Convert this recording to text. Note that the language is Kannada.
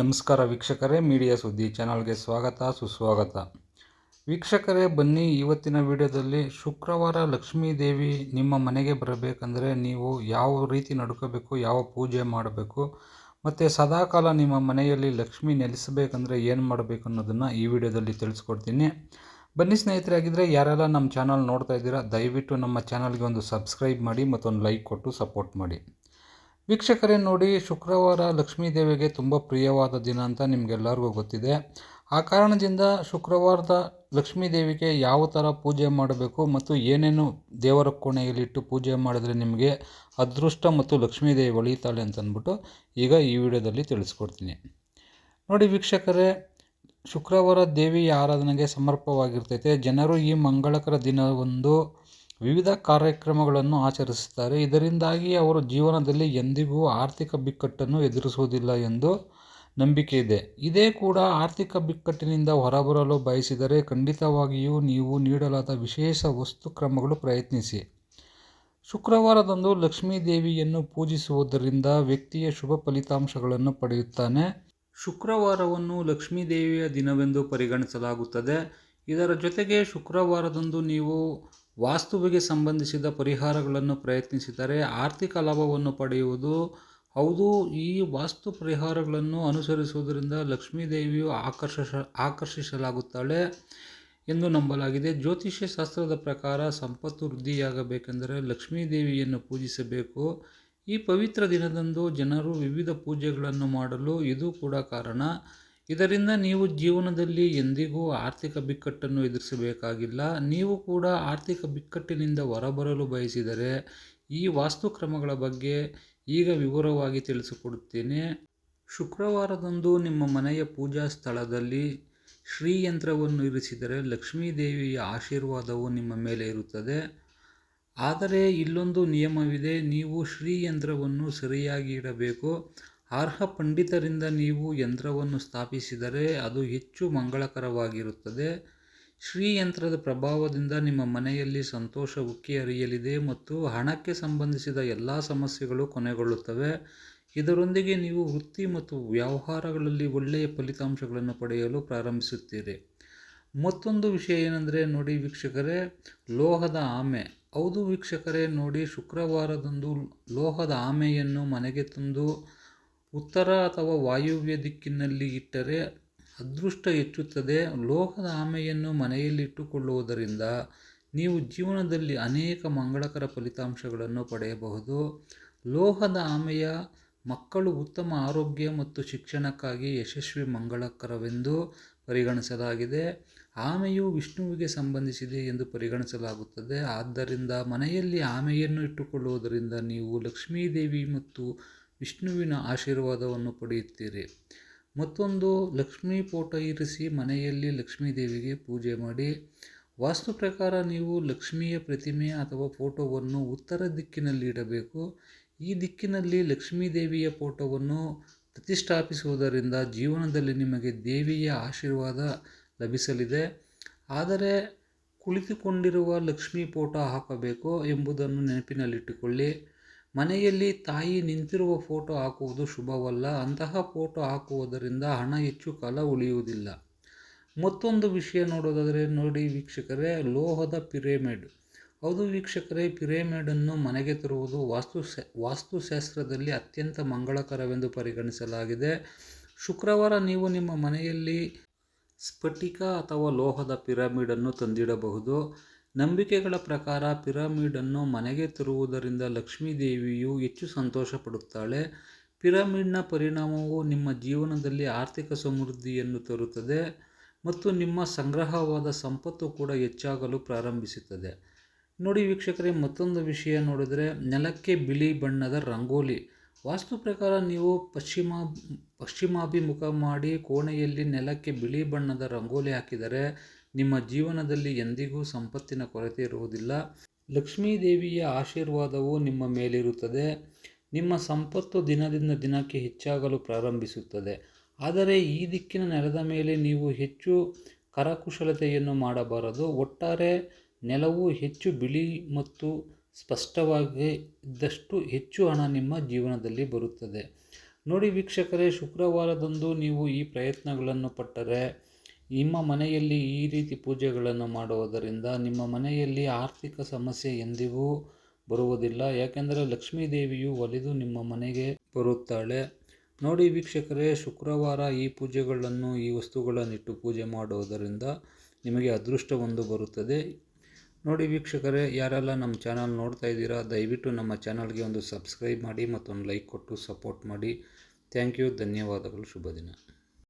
ನಮಸ್ಕಾರ ವೀಕ್ಷಕರೇ, ಮೀಡಿಯಾ ಸುದ್ದಿ ಚಾನಲ್ಗೆ ಸ್ವಾಗತ, ಸುಸ್ವಾಗತ. ವೀಕ್ಷಕರೇ, ಬನ್ನಿ ಇವತ್ತಿನ ವಿಡಿಯೋದಲ್ಲಿ ಶುಕ್ರವಾರ ಲಕ್ಷ್ಮೀ ದೇವಿ ನಿಮ್ಮ ಮನೆಗೆ ಬರಬೇಕಂದ್ರೆ ನೀವು ಯಾವ ರೀತಿ ನಡ್ಕೋಬೇಕು, ಯಾವ ಪೂಜೆ ಮಾಡಬೇಕು, ಮತ್ತು ಸದಾಕಾಲ ನಿಮ್ಮ ಮನೆಯಲ್ಲಿ ಲಕ್ಷ್ಮಿ ನೆಲೆಸಬೇಕಂದ್ರೆ ಏನು ಮಾಡಬೇಕು ಅನ್ನೋದನ್ನು ಈ ವಿಡಿಯೋದಲ್ಲಿ ತಿಳಿಸ್ಕೊಡ್ತೀನಿ. ಬನ್ನಿ ಸ್ನೇಹಿತರೆ ಆಗಿದ್ದರೆ ಯಾರೆಲ್ಲ ನಮ್ಮ ಚಾನಲ್ ನೋಡ್ತಾ ಇದ್ದೀರಾ, ದಯವಿಟ್ಟು ನಮ್ಮ ಚಾನಲ್ಗೆ ಒಂದು ಸಬ್ಸ್ಕ್ರೈಬ್ ಮಾಡಿ ಮತ್ತೊಂದು ಲೈಕ್ ಕೊಟ್ಟು ಸಪೋರ್ಟ್ ಮಾಡಿ. ವೀಕ್ಷಕರೇ ನೋಡಿ, ಶುಕ್ರವಾರ ಲಕ್ಷ್ಮೀ ದೇವಿಗೆ ತುಂಬ ಪ್ರಿಯವಾದ ದಿನ ಅಂತ ನಿಮಗೆಲ್ಲರಿಗೂ ಗೊತ್ತಿದೆ. ಆ ಕಾರಣದಿಂದ ಶುಕ್ರವಾರದ ಲಕ್ಷ್ಮೀ ದೇವಿಗೆ ಯಾವ ಥರ ಪೂಜೆ ಮಾಡಬೇಕು ಮತ್ತು ಏನೇನು ದೇವರ ಕೋಣೆಯಲ್ಲಿಟ್ಟು ಪೂಜೆ ಮಾಡಿದರೆ ನಿಮಗೆ ಅದೃಷ್ಟ ಮತ್ತು ಲಕ್ಷ್ಮೀ ದೇವಿ ಒಳಿತಾಳೆ ಅಂತಂದ್ಬಿಟ್ಟು ಈಗ ಈ ವಿಡಿಯೋದಲ್ಲಿ ತಿಳಿಸ್ಕೊಡ್ತೀನಿ. ನೋಡಿ ವೀಕ್ಷಕರೇ, ಶುಕ್ರವಾರ ದೇವಿಯ ಆರಾಧನೆಗೆ ಸಮರ್ಪವಾಗಿರ್ತೈತೆ. ಜನರು ಈ ಮಂಗಳಕರ ದಿನವೊಂದು ವಿವಿಧ ಕಾರ್ಯಕ್ರಮಗಳನ್ನು ಆಚರಿಸುತ್ತಾರೆ. ಇದರಿಂದಾಗಿ ಅವರು ಜೀವನದಲ್ಲಿ ಎಂದಿಗೂ ಆರ್ಥಿಕ ಬಿಕ್ಕಟ್ಟನ್ನು ಎದುರಿಸುವುದಿಲ್ಲ ಎಂದು ನಂಬಿಕೆ ಇದೆ. ಇದೇ ಕೂಡ ಆರ್ಥಿಕ ಬಿಕ್ಕಟ್ಟಿನಿಂದ ಹೊರಬರಲು ಬಯಸಿದರೆ ಖಂಡಿತವಾಗಿಯೂ ನೀವು ನೀಡಲಾದ ವಿಶೇಷ ವಸ್ತು ಕ್ರಮಗಳು ಪ್ರಯತ್ನಿಸಿ. ಶುಕ್ರವಾರದಂದು ಲಕ್ಷ್ಮೀ ದೇವಿಯನ್ನು ಪೂಜಿಸುವುದರಿಂದ ವ್ಯಕ್ತಿಯ ಶುಭ ಫಲಿತಾಂಶಗಳನ್ನು ಪಡೆಯುತ್ತಾನೆ. ಶುಕ್ರವಾರವನ್ನು ಲಕ್ಷ್ಮೀ ದೇವಿಯ ದಿನವೆಂದು ಪರಿಗಣಿಸಲಾಗುತ್ತದೆ. ಇದರ ಜೊತೆಗೆ ಶುಕ್ರವಾರದಂದು ನೀವು ವಾಸ್ತುವಿಗೆ ಸಂಬಂಧಿಸಿದ ಪರಿಹಾರಗಳನ್ನು ಪ್ರಯತ್ನಿಸಿದರೆ ಆರ್ಥಿಕ ಲಾಭವನ್ನು ಪಡೆಯುವುದು. ಹೌದು, ಈ ವಾಸ್ತು ಪರಿಹಾರಗಳನ್ನು ಅನುಸರಿಸುವುದರಿಂದ ಲಕ್ಷ್ಮೀ ದೇವಿಯು ಆಕರ್ಷಿಸ ಆಕರ್ಷಿಸಲಾಗುತ್ತಾಳೆ ಎಂದು ನಂಬಲಾಗಿದೆ. ಜ್ಯೋತಿಷ್ಯ ಶಾಸ್ತ್ರದ ಪ್ರಕಾರ ಸಂಪತ್ತು ವೃದ್ಧಿಯಾಗಬೇಕೆಂದರೆ ಲಕ್ಷ್ಮೀ ದೇವಿಯನ್ನು ಪೂಜಿಸಬೇಕು. ಈ ಪವಿತ್ರ ದಿನದಂದು ಜನರು ವಿವಿಧ ಪೂಜೆಗಳನ್ನು ಮಾಡಲು ಇದು ಕೂಡ ಕಾರಣ. ಇದರಿಂದ ನೀವು ಜೀವನದಲ್ಲಿ ಎಂದಿಗೂ ಆರ್ಥಿಕ ಬಿಕ್ಕಟ್ಟನ್ನು ಎದುರಿಸಬೇಕಾಗಿಲ್ಲ. ನೀವು ಕೂಡ ಆರ್ಥಿಕ ಬಿಕ್ಕಟ್ಟಿನಿಂದ ಹೊರಬರಲು ಬಯಸಿದರೆ ಈ ವಾಸ್ತುಕ್ರಮಗಳ ಬಗ್ಗೆ ಈಗ ವಿವರವಾಗಿ ತಿಳಿಸಿಕೊಡುತ್ತೇನೆ. ಶುಕ್ರವಾರದಂದು ನಿಮ್ಮ ಮನೆಯ ಪೂಜಾ ಸ್ಥಳದಲ್ಲಿ ಶ್ರೀಯಂತ್ರವನ್ನು ಇರಿಸಿದರೆ ಲಕ್ಷ್ಮೀ ದೇವಿಯ ಆಶೀರ್ವಾದವು ನಿಮ್ಮ ಮೇಲೆ ಇರುತ್ತದೆ. ಆದರೆ ಇಲ್ಲೊಂದು ನಿಯಮವಿದೆ, ನೀವು ಶ್ರೀಯಂತ್ರವನ್ನು ಸರಿಯಾಗಿ ಇಡಬೇಕು. ಅರ್ಹ ಪಂಡಿತರಿಂದ ನೀವು ಯಂತ್ರವನ್ನು ಸ್ಥಾಪಿಸಿದರೆ ಅದು ಹೆಚ್ಚು ಮಂಗಳಕರವಾಗಿರುತ್ತದೆ. ಶ್ರೀಯಂತ್ರದ ಪ್ರಭಾವದಿಂದ ನಿಮ್ಮ ಮನೆಯಲ್ಲಿ ಸಂತೋಷ ಉಕ್ಕಿ ಹರಿಯಲಿದೆ ಮತ್ತು ಹಣಕ್ಕೆ ಸಂಬಂಧಿಸಿದ ಎಲ್ಲ ಸಮಸ್ಯೆಗಳು ಕೊನೆಗೊಳ್ಳುತ್ತವೆ. ಇದರೊಂದಿಗೆ ನೀವು ವೃತ್ತಿ ಮತ್ತು ವ್ಯವಹಾರಗಳಲ್ಲಿ ಒಳ್ಳೆಯ ಫಲಿತಾಂಶಗಳನ್ನು ಪಡೆಯಲು ಪ್ರಾರಂಭಿಸುತ್ತೀರಿ. ಮತ್ತೊಂದು ವಿಷಯ ಏನೆಂದರೆ ನೋಡಿ ವೀಕ್ಷಕರೇ, ಲೋಹದ ಆಮೆ. ಹೌದು ವೀಕ್ಷಕರೇ, ನೋಡಿ ಶುಕ್ರವಾರದಂದು ಲೋಹದ ಆಮೆಯನ್ನು ಮನೆಗೆ ತಂದು ಉತ್ತರ ಅಥವಾ ವಾಯುವ್ಯ ದಿಕ್ಕಿನಲ್ಲಿ ಇಟ್ಟರೆ ಅದೃಷ್ಟ ಹೆಚ್ಚುತ್ತದೆ. ಲೋಹದ ಆಮೆಯನ್ನು ಮನೆಯಲ್ಲಿಟ್ಟುಕೊಳ್ಳುವುದರಿಂದ ನೀವು ಜೀವನದಲ್ಲಿ ಅನೇಕ ಮಂಗಳಕರ ಫಲಿತಾಂಶಗಳನ್ನು ಪಡೆಯಬಹುದು. ಲೋಹದ ಆಮೆಯ ಮಕ್ಕಳು ಉತ್ತಮ ಆರೋಗ್ಯ ಮತ್ತು ಶಿಕ್ಷಣಕ್ಕಾಗಿ ಯಶಸ್ವಿ ಮಂಗಳಕರವೆಂದು ಪರಿಗಣಿಸಲಾಗಿದೆ. ಆಮೆಯು ವಿಷ್ಣುವಿಗೆ ಸಂಬಂಧಿಸಿದೆ ಎಂದು ಪರಿಗಣಿಸಲಾಗುತ್ತದೆ. ಆದ್ದರಿಂದ ಮನೆಯಲ್ಲಿ ಆಮೆಯನ್ನು ಇಟ್ಟುಕೊಳ್ಳುವುದರಿಂದ ನೀವು ಲಕ್ಷ್ಮೀದೇವಿ ಮತ್ತು ವಿಷ್ಣುವಿನ ಆಶೀರ್ವಾದವನ್ನು ಪಡೆಯುತ್ತೀರಿ. ಮತ್ತೊಂದು, ಲಕ್ಷ್ಮೀ ಫೋಟೋ ಇರಿಸಿ ಮನೆಯಲ್ಲಿ ಲಕ್ಷ್ಮೀದೇವಿಗೆ ಪೂಜೆ ಮಾಡಿ. ವಾಸ್ತು ಪ್ರಕಾರ ನೀವು ಲಕ್ಷ್ಮಿಯ ಪ್ರತಿಮೆ ಅಥವಾ ಫೋಟೋವನ್ನು ಉತ್ತರ ದಿಕ್ಕಿನಲ್ಲಿ ಇಡಬೇಕು. ಈ ದಿಕ್ಕಿನಲ್ಲಿ ಲಕ್ಷ್ಮೀ ದೇವಿಯ ಫೋಟೋವನ್ನು ಪ್ರತಿಷ್ಠಾಪಿಸುವುದರಿಂದ ಜೀವನದಲ್ಲಿ ನಿಮಗೆ ದೇವಿಯ ಆಶೀರ್ವಾದ ಲಭಿಸಲಿದೆ. ಆದರೆ, ಕುಳಿತುಕೊಂಡಿರುವ ಲಕ್ಷ್ಮೀ ಫೋಟೋ ಹಾಕಬೇಕು ಎಂಬುದನ್ನು ನೆನಪಿನಲ್ಲಿಟ್ಟುಕೊಳ್ಳಿ. ಮನೆಯಲ್ಲಿ ತಾಯಿ ನಿಂತಿರುವ ಫೋಟೋ ಹಾಕುವುದು ಶುಭವಲ್ಲ. ಅಂತಹ ಫೋಟೋ ಹಾಕುವುದರಿಂದ ಹಣ ಹೆಚ್ಚು ಕಾಲ ಉಳಿಯುವುದಿಲ್ಲ. ಮತ್ತೊಂದು ವಿಷಯ ನೋಡೋದಾದರೆ ನೋಡಿ ವೀಕ್ಷಕರೇ, ಲೋಹದ ಪಿರೇಮಿಡ್. ಹೌದು ವೀಕ್ಷಕರೇ, ಪಿರೇಮಿಡನ್ನು ಮನೆಗೆ ತರುವುದು ವಾಸ್ತು ವಾಸ್ತುಶಾಸ್ತ್ರದಲ್ಲಿ ಅತ್ಯಂತ ಮಂಗಳಕರವೆಂದು ಪರಿಗಣಿಸಲಾಗಿದೆ. ಶುಕ್ರವಾರ ನೀವು ನಿಮ್ಮ ಮನೆಯಲ್ಲಿ ಸ್ಫಟಿಕ ಅಥವಾ ಲೋಹದ ಪಿರಮಿಡನ್ನು ತಂದಿಡಬಹುದು. ನಂಬಿಕೆಗಳ ಪ್ರಕಾರ ಪಿರಮಿಡನ್ನು ಮನೆಗೆ ತರುವುದರಿಂದ ಲಕ್ಷ್ಮೀ ದೇವಿಯು ಹೆಚ್ಚು ಸಂತೋಷ ಪಡುತ್ತಾಳೆ ಪಿರಮಿಡ್ನ ಪರಿಣಾಮವು ನಿಮ್ಮ ಜೀವನದಲ್ಲಿ ಆರ್ಥಿಕ ಸಮೃದ್ಧಿಯನ್ನು ತರುತ್ತದೆ ಮತ್ತು ನಿಮ್ಮ ಸಂಗ್ರಹವಾದ ಸಂಪತ್ತು ಕೂಡ ಹೆಚ್ಚಾಗಲು ಪ್ರಾರಂಭಿಸುತ್ತದೆ. ನೋಡಿ ವೀಕ್ಷಕರೇ, ಮತ್ತೊಂದು ವಿಷಯ ನೋಡಿದರೆ, ನೆಲಕ್ಕೆ ಬಿಳಿ ಬಣ್ಣದ ರಂಗೋಲಿ. ವಾಸ್ತು ಪ್ರಕಾರ ನೀವು ಪಶ್ಚಿಮ, ಪಶ್ಚಿಮಾಭಿಮುಖ ಮಾಡಿ ಕೋಣೆಯಲ್ಲಿ ನೆಲಕ್ಕೆ ಬಿಳಿ ಬಣ್ಣದ ರಂಗೋಲಿ ಹಾಕಿದರೆ ನಿಮ್ಮ ಜೀವನದಲ್ಲಿ ಎಂದಿಗೂ ಸಂಪತ್ತಿನ ಕೊರತೆ ಇರುವುದಿಲ್ಲ. ಲಕ್ಷ್ಮೀ ದೇವಿಯ ಆಶೀರ್ವಾದವು ನಿಮ್ಮ ಮೇಲಿರುತ್ತದೆ. ನಿಮ್ಮ ಸಂಪತ್ತು ದಿನದಿಂದ ದಿನಕ್ಕೆ ಹೆಚ್ಚಾಗಲು ಪ್ರಾರಂಭಿಸುತ್ತದೆ. ಆದರೆ ಈ ದಿಕ್ಕಿನ ನೆಲದ ಮೇಲೆ ನೀವು ಹೆಚ್ಚು ಕರಕುಶಲತೆಯನ್ನು ಮಾಡಬಾರದು. ಒಟ್ಟಾರೆ ನೆಲವು ಹೆಚ್ಚು ಬಿಳಿ ಮತ್ತು ಸ್ಪಷ್ಟವಾಗಿ ಇದ್ದಷ್ಟು ಹೆಚ್ಚು ಹಣ ನಿಮ್ಮ ಜೀವನದಲ್ಲಿ ಬರುತ್ತದೆ. ನೋಡಿ ವೀಕ್ಷಕರೇ, ಶುಕ್ರವಾರದಂದು ನೀವು ಈ ಪ್ರಯತ್ನಗಳನ್ನು ಪಟ್ಟರೆ ನಿಮ್ಮ ಮನೆಯಲ್ಲಿ ಈ ರೀತಿ ಪೂಜೆಗಳನ್ನು ಮಾಡುವುದರಿಂದ ನಿಮ್ಮ ಮನೆಯಲ್ಲಿ ಆರ್ಥಿಕ ಸಮಸ್ಯೆ ಎಂದಿಗೂ ಬರುವುದಿಲ್ಲ. ಯಾಕೆಂದರೆ ಲಕ್ಷ್ಮೀ ದೇವಿಯು ಒಲಿದು ನಿಮ್ಮ ಮನೆಗೆ ಬರುತ್ತಾಳೆ. ನೋಡಿ ವೀಕ್ಷಕರೇ, ಶುಕ್ರವಾರ ಈ ಪೂಜೆಗಳನ್ನು, ಈ ವಸ್ತುಗಳನ್ನಿಟ್ಟು ಪೂಜೆ ಮಾಡುವುದರಿಂದ ನಿಮಗೆ ಅದೃಷ್ಟವೊಂದು ಬರುತ್ತದೆ. ನೋಡಿ ವೀಕ್ಷಕರೇ, ಯಾರೆಲ್ಲ ನಮ್ಮ ಚಾನಲ್ ನೋಡ್ತಾ ಇದ್ದೀರಾ, ದಯವಿಟ್ಟು ನಮ್ಮ ಚಾನಲ್ಗೆ ಒಂದು ಸಬ್ಸ್ಕ್ರೈಬ್ ಮಾಡಿ ಮತ್ತೊಂದು ಲೈಕ್ ಕೊಟ್ಟು ಸಪೋರ್ಟ್ ಮಾಡಿ. ಥ್ಯಾಂಕ್ ಯು, ಧನ್ಯವಾದಗಳು ಶುಭ ದಿನ